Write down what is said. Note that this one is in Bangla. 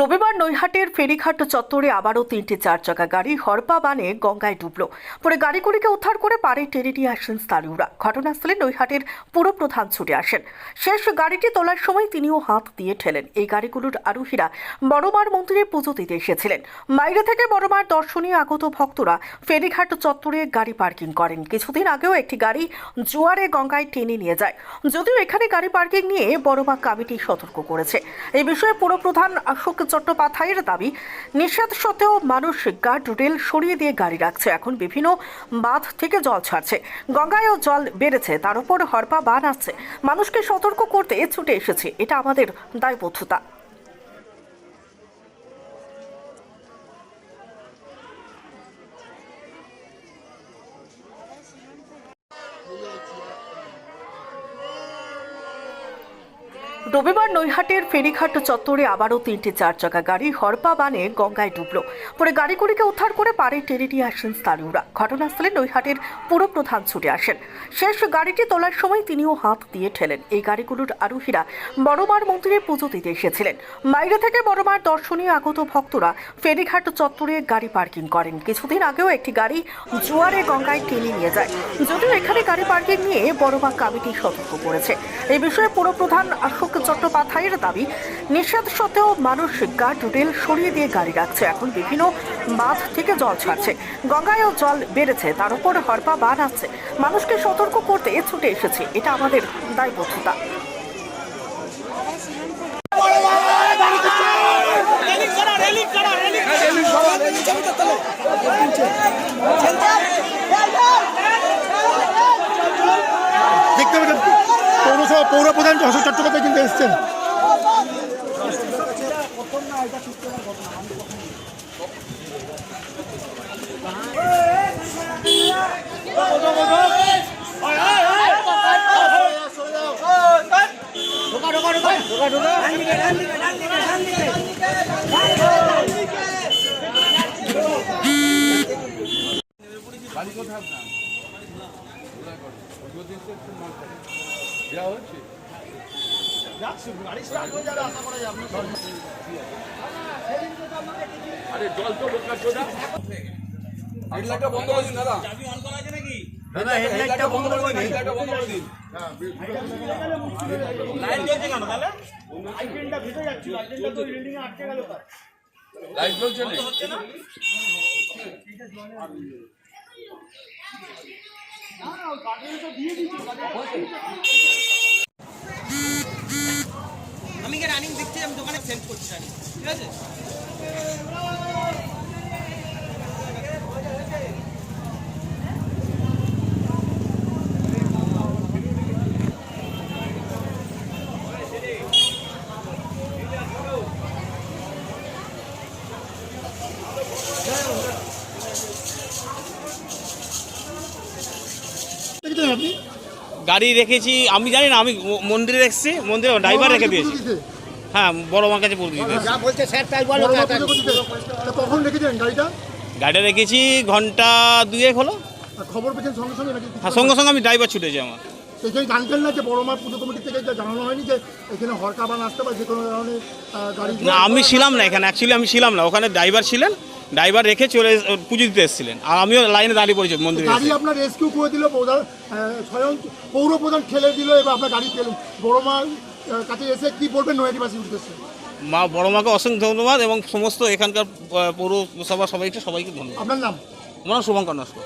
রবিবার নৈহাটের ফেরিঘাট চত্বরে আবারও তিনটি চার চাকা গাড়ি হরপা বানে গঙ্গায় ডুবল। পরে গাড়িগুলিকে উদ্ধার করে পাড়ে টেনে নিয়ে আসেন স্থানীয়রা। ঘটনাস্থলে নৈহাটের পুরপ্রধান ছুটে আসেন। শেষ গাড়িটি তোলার সময় তিনিও হাত দিয়ে ঠেলেন। এই গাড়িগুলোর আরোহীরা বড়মার মন্দিরে পুজো দিতে এসেছিলেন। বাইরে থেকে বড়মার দর্শনে আগত ভক্তরা ফেরিঘাট চত্বরে গাড়ি পার্কিং করেন। কিছুদিন আগেও একটি গাড়ি জোয়ারে গঙ্গায় টেনে নিয়ে যায়। যদিও এখানে গাড়ি পার্কিং নিয়ে বড়মা কমিটি সতর্ক করেছে। এই বিষয়ে পুরপ্রধান অশোক চট্টোপাধ্যায়ের দাবি, নিষেধ সত্ত্বেও মানুষ গার্ড রেল সরিয়ে দিয়ে গাড়ি রাখছে। এখন বিভিন্ন বাঁধ থেকে জল ছাড়ছে। গঙ্গায়ও জল বেড়েছে, তার উপর হরপা বান আসছে। মানুষকে সতর্ক করতে ছুটে এসেছে। এটা আমাদের দায়বদ্ধতা। রবিবার নৈহাটের ফেরিঘাট চত্বরে আবারও তিনটি চার চাকা গাড়ি হরপা বানে গঙ্গায় ডুবল। পরে গাড়িগুলিকে উদ্ধার করে পাড়ে টেনে নিয়ে আসেন স্থানীয়রা। ঘটনাস্থলে নৈহাটের পুরপ্রধান ছুটে আসেন। শেষ গাড়িটি তোলার সময় তিনিও হাত দিয়ে ঠেলেন। এই গাড়িগুলোর আরোহীরা বড়মার মন্দিরে পুজো দিতে এসেছিলেন। বাইরে থেকে বড়মার দর্শনে আগত ভক্তরা ফেরিঘাট চত্বরে গাড়ি পার্কিং করেন। কিছুদিন আগেও একটি গাড়ি জোয়ারে গঙ্গায় টেনে নিয়ে যায়। যদিও এখানে গাড়ি পার্কিং নিয়ে বড়মা কমিটি সতর্ক করেছে। এই বিষয়ে পুরপ্রধান অশোক চট্টোপাধ্যায়ের দাবি, নিষেধ সত্ত্বেও মানুষ গার্ড রেল সরিয়ে দিয়ে গাড়ি রাখছে। এখন বিভিন্ন বাঁধ থেকে জল ছাড়ছে। গঙ্গায়ও জল বেড়েছে, তার উপর হরপা বান আসছে মানুষকে সতর্ক করতে ছুটে এসেছে। এটা আমাদের দায়বদ্ধতা রেলিং করা রেলিং করা রেলিং দেখতে পাবেন পৌরসভা পৌর প্রধান অশোক চট্টোপাধ্যায় কিন্তু এসছেন হেডলাইটটা বন্ধ করে দিন দাদা চাবি অন করা আছে নাকি দাদা হেডলাইটটা বন্ধ করে দিন হেডলাইটটা বন্ধ করে দিন লাইট জ্বলছে কেন তাহলে লাইট জ্বলছে না হচ্ছে না আমি রানিং দেখছি আমি দোকানে সেন্ড করছি ঠিক আছে? দেখছেন আপনি? গাড়ি রেখেছি আমি জানি না আমি মন্দিরে রেখেছি মন্দিরে ড্রাইভার রেখে দিয়েছি। হ্যাঁ বড় মার কাছে পৌঁছে দিয়েছি করতে তা কখন রেখেছিলেন গাড়িটা? গাড়িটা রেখেছি ঘণ্টা দুয়েক হলো। খবর পেয়েছেন সঙ্গে সঙ্গে নাকি হ্যাঁ সঙ্গে সঙ্গে আমি ড্রাইভার ছুটেছি আমার। জানতেন না যে বড়মা পুজো কমিটি থেকে এটা জানানো হয়নি যে এখানে হরকা বান আসতে পারে যে কোনো ধরনের গাড়ি না আমি ছিলাম না এখানে অ্যাকচুয়ালি আমি ছিলাম না ওখানে ড্রাইভার ছিলেন ড্রাইভার রেখে চলে পুজো দিতে এসেছিলেন। আর আমিও লাইনে দাঁড়িয়ে পড়েছি মন্দিরে গাড়ি আপনার রেস্কিউ করে দিল প্রধান স্বয়ং পৌর প্রধান ঠেলে দিল এবার আপনার গাড়ি পেলেন বড়মার আহ, কাছে এসে কি বলবেন নয়াদিবাসীর উদ্দেশ্যে? মা বড় মাকে অসংখ্য ধন্যবাদ এবং সমস্ত এখানকার পৌরসভা সবাইকে সবাইকে ধন্যবাদ। আপনার নাম? আমার নাম শুভঙ্কর নস্কর।